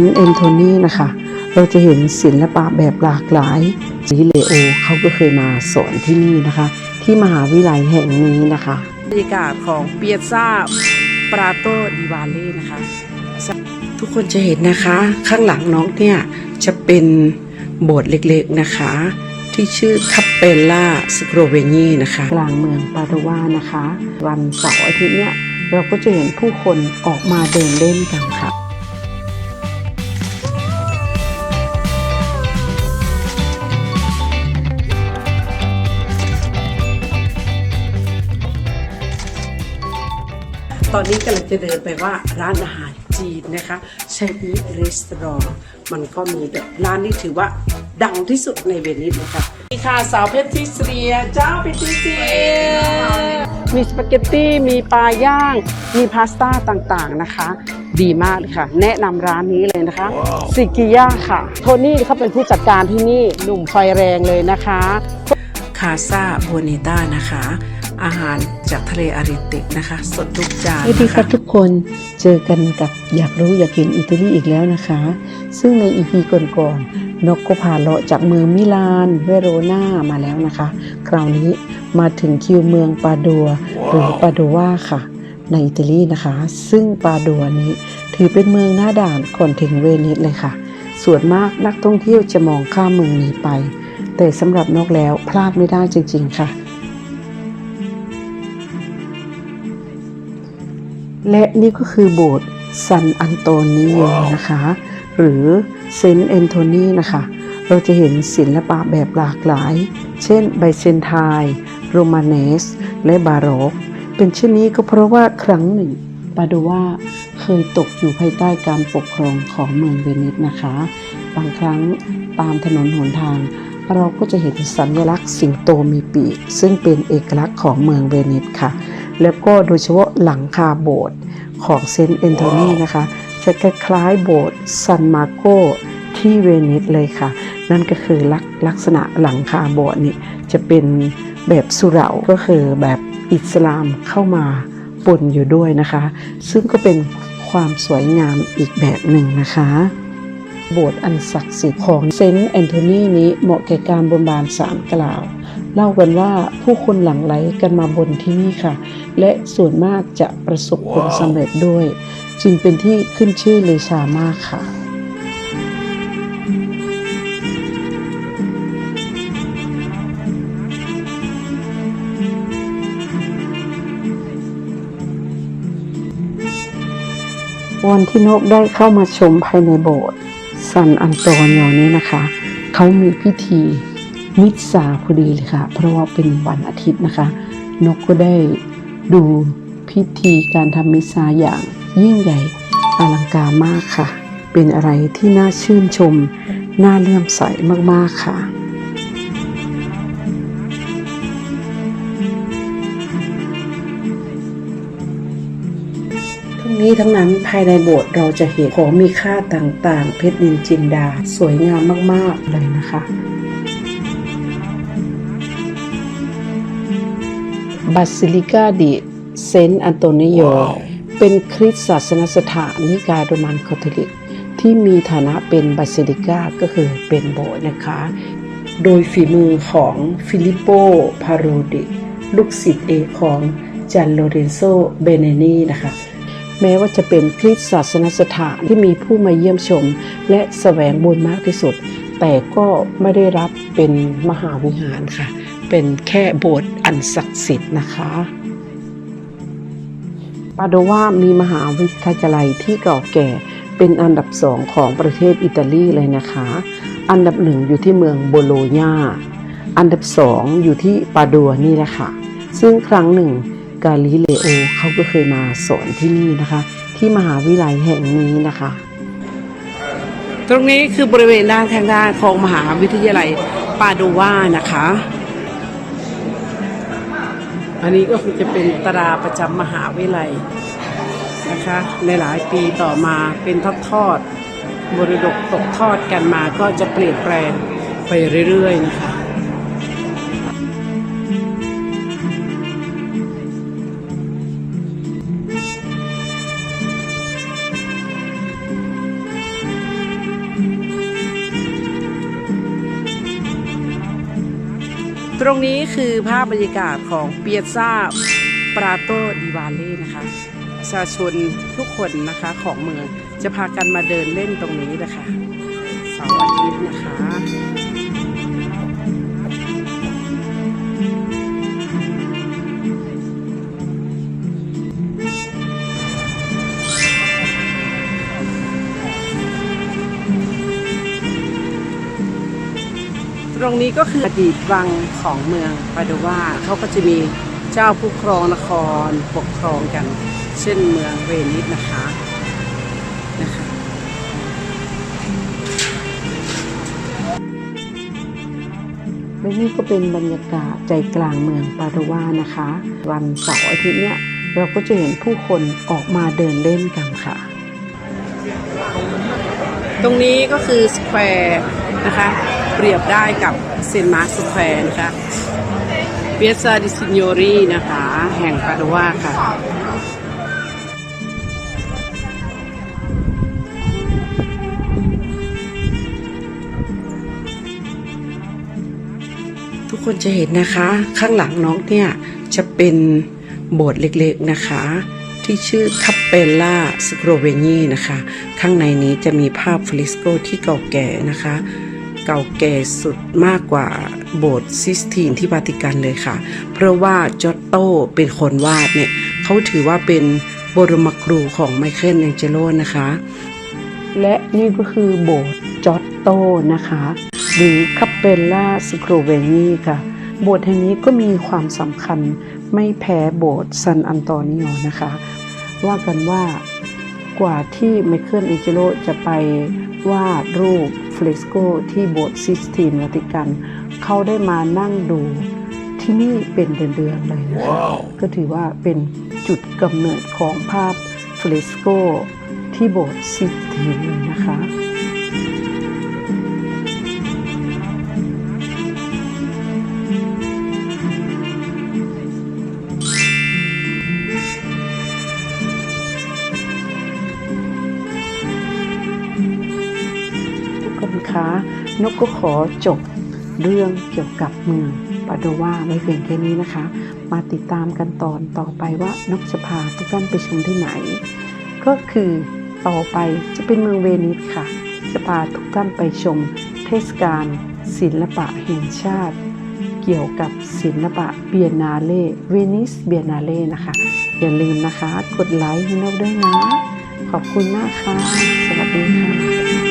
นต์แอนโทนีนะคะ เราจะเห็นศิลปะแบบหลากหลายลิเลโอเขาก็เคยมาสอนที่นี่นะคะ ที่มหาวิทยาลัยแห่งนี้นะคะบรรยากาศของเปียซ่าปราโตดิวาเล่นะคะ ทุกคนจะเห็นนะคะ ข้างหลังน้องเนี่ย จะเป็นโบสถ์เล็กๆนะคะ ที่ชื่อคาเปลล่าสโครเวนีนะคะกลางเมืองปาโดวานะคะ วันเสาร์อาทิตย์เนี่ย เราก็จะเห็นผู้คนออกมาเดินเล่นกันค่ะ ตอนนี้กำลังจะเดินไปว่าร้านอาหารจีนนะคะใช่นี้รีสตอรอมันก็มีแบบร้านนี้ถือว่าดังที่สุดในเวนิสนะคะมีค่ะสาวเพชรทิเซียเจ้าเพชรทิเซียมีสปาเกตตี้มีปลาย่าง มีพาสต้าต่างๆนะคะ ดีมากเลยค่ะ แนะนำร้านนี้เลยนะคะซิกิย่าค่ะ โทนี่เขาเป็นผู้จัดการที่นี่หนุ่มไฟแรงเลยนะคะ คาซาโบเนต้านะคะ อาหารจากทะเลอาริติกนะคะ สดทุกจานสวัสดีครับทุกคนเจอกันกับอยากรู้อยากเห็นอิตาลีอีกแล้วนะคะ ซึ่งในอีพีก่อนๆนกก็พาเลาะจากเมืองมิลานเวโรนามาแล้วนะคะ คราวนี้มาถึงคิวเมืองปาดัว หรือปาโดวาค่ะ ในอิตาลีนะคะ ซึ่งปาดัวนี้ถือเป็นเมืองหน้าด่านก่อนถึงเวนิสเลยค่ะ ส่วนมากนักท่องเที่ยวจะมองข้ามเมืองนี้ไป แต่สำหรับนกแล้วพลาดไม่ได้จริง ๆ ค่ะ และนี่ก็คือโบสถ์ซันอันโตนิโอนะคะ หรือเซนต์แอนโทนีนะคะ เราจะเห็นศิลปะแบบหลากหลาย เช่นไบเซนไทน์โรมาเนส และบาโรก เป็นเช่นนี้ก็เพราะว่าครั้งหนึ่งปาโดวาเคยตกอยู่ภายใต้การปกครองของเมืองเวนิสนะคะ บางครั้งตามถนนหนทาง เราก็จะเห็นสัญลักษณ์สิงโตมีปีกซึ่งเป็นเอกลักษณ์ของเมืองเวนิสค่ะ แล้วก็โดยเฉพาะหลังคาโบสถ์ของเซนต์แอนโทนีนะคะ จะคล้ายๆโบสถ์ซันมาโกที่เวนิสเลยค่ะ นั่นก็คือลักลักษณะหลังคาโบสถ์นี่จะเป็นแบบสุเหร่าก็คือแบบอิสลามเข้ามาปนอยู่ด้วยนะคะ ซึ่งก็เป็นความสวยงามอีกแบบหนึ่งนะคะ โบสถ์อันศักดิ์สิทธิ์ของเซนต์แอนโทนีนี้เหมาะแก่การบนบานสารกล่าว เล่ากันว่าผู้คนหลั่งไหลกันมาบนที่นี่ค่ะ และส่วนมากจะประสบผลสำเร็จด้วย จึงเป็นที่ขึ้นชื่อลือชามากค่ะวันที่นกได้เข้ามาชมภายในโบสถ์ซันอันโตนิโอนี้นะคะ เขามีพิธี มิสซาพอดีเลยค่ะ เพราะว่าเป็นวันอาทิตย์นะคะ นกก็ได้ดูพิธีการทำมิสซาอย่างยิ่งใหญ่อลังการมากค่ะ เป็นอะไรที่น่าชื่นชม น่าเลื่อมใสมากๆค่ะทั้งนี้ทั้งนั้นภายในโบสถ์เราจะเห็นของมีค่าต่างๆ เพชรนินจินดา สวยงามมากๆเลยนะคะ บาซิลิกาดิเซนต์อันโตนิโอเป็นคริสตศาสนสถานนิกายโรมันคาทอลิก ที่มีฐานะเป็นบาซิลิกาก็คือเป็นโบสถ์นะคะ โดยฝีมือของฟิลิปโปพาโรดิลูกศิษย์เอกของจันโลเรนโซเบเนนีนะคะแม้ว่าจะเป็นคริสตศาสนสถานที่มีผู้มาเยี่ยมชม และแสวงบุญมากที่สุด แต่ก็ไม่ได้รับเป็นมหาวิหารค่ะ เป็นแค่โบสถ์อันศักดิ์สิทธิ์นะคะปาโดวามีมหาวิทยาลัยที่เก่าแก่เป็นอันดับสองของประเทศอิตาลีเลยนะคะ อันดับหนึ่งอยู่ที่เมืองโบโลญาอันดับสองอยู่ที่ปาดัวนี่แหละค่ะ ซึ่งครั้งหนึ่งกาลิเลโอเขาก็เคยมาสอนที่นี่นะคะ ที่มหาวิทยาลัยแห่งนี้นะคะ ตรงนี้คือบริเวณด้านข้างด้านของมหาวิทยาลัยปาโดวานะคะ อันนี้ก็คือจะเป็นตราประจำมหาวิทยาลัยนะคะในหลายปีต่อมาเป็นทอดทอดๆมรดกตกทอดกันมาก็จะเปลี่ยนแปลงไปเรื่อยๆนะคะ ตรงนี้คือภาพบรรยากาศของเปียซ่าปราโตดิวาเล่นะคะประชาชนทุกคนนะคะของเมืองจะพากันมาเดินเล่นตรงนี้นะคะเสาร์อาทิตย์นะคะ ตรงนี้ก็คืออดีตวังของเมืองปาโดวาเขาก็จะมีเจ้าผู้ครองนครปกครองกัน เช่นเมืองเวนิสนะคะนะคะและนี่ก็เป็นบรรยากาศใจกลางเมืองปาโดวานะคะ วันเสาร์อาทิตย์เนี่ยเราก็จะเห็นผู้คนออกมาเดินเล่นกันค่ะ ตรงนี้ก็คือสแควร์นะคะ เปรียบได้กับเซนมาสแควร์นะคะเปียซาดิซิโนรีนะคะ แห่งปาโดวาค่ะทุกคนจะเห็นนะคะ ข้างหลังน้องเนี่ยจะเป็นโบสถ์เล็กๆนะคะ ที่ชื่อคัปเปล่าสโครเวนีนะคะ ข้างในนี้จะมีภาพฟริสโกที่เก่าแก่นะคะ เก่าแก่สุดมากกว่าโบสถ์ซิสตีนที่วาติกันเลยค่ะ เพราะว่าจอตโตเป็นคนวาดเนี่ยเขาถือว่าเป็นบรมครูของไมเคิลแองเจโลนะคะ และนี่ก็คือโบสถ์จอตโตนะคะ หรือคาเปลล่าสโครเวนีค่ะ โบสถ์แห่งนี้ก็มีความสำคัญไม่แพ้โบสถ์ซันอันโตนิโอนะคะ ว่ากันว่ากว่าที่ไมเคิลแองเจโลจะไปวาดรูป เฟรสโกที่โบสถ์ซิสตีนวัติกัน เขาได้มานั่งดูที่นี่เป็นเดือนๆเลยนะคะก็ถือว่าเป็นจุดกำเนิดของภาพเฟรสโกที่โบสถ์ซิสตีนเลยนะคะ นคะนกก็ขอจบเรื่องเกี่ยวกับเมืองปาโดวาไว้เพียงแค่นี้นะคะ มาติดตามกันตอนต่อไปว่านกจะพาทุกท่านไปชมที่ไหน ก็คือต่อไปจะเป็นเมืองเวนิสค่ะ จะพาทุกท่านไปชมเทศกาลศิลปะแห่งชาติ เกี่ยวกับศิลปะเบียนาเล่เวนิสเบียนนาเล่นะคะ อย่าลืมนะคะ กดไลค์ให้นกด้วยนะ ขอบคุณมากค่ะ สวัสดีค่ะ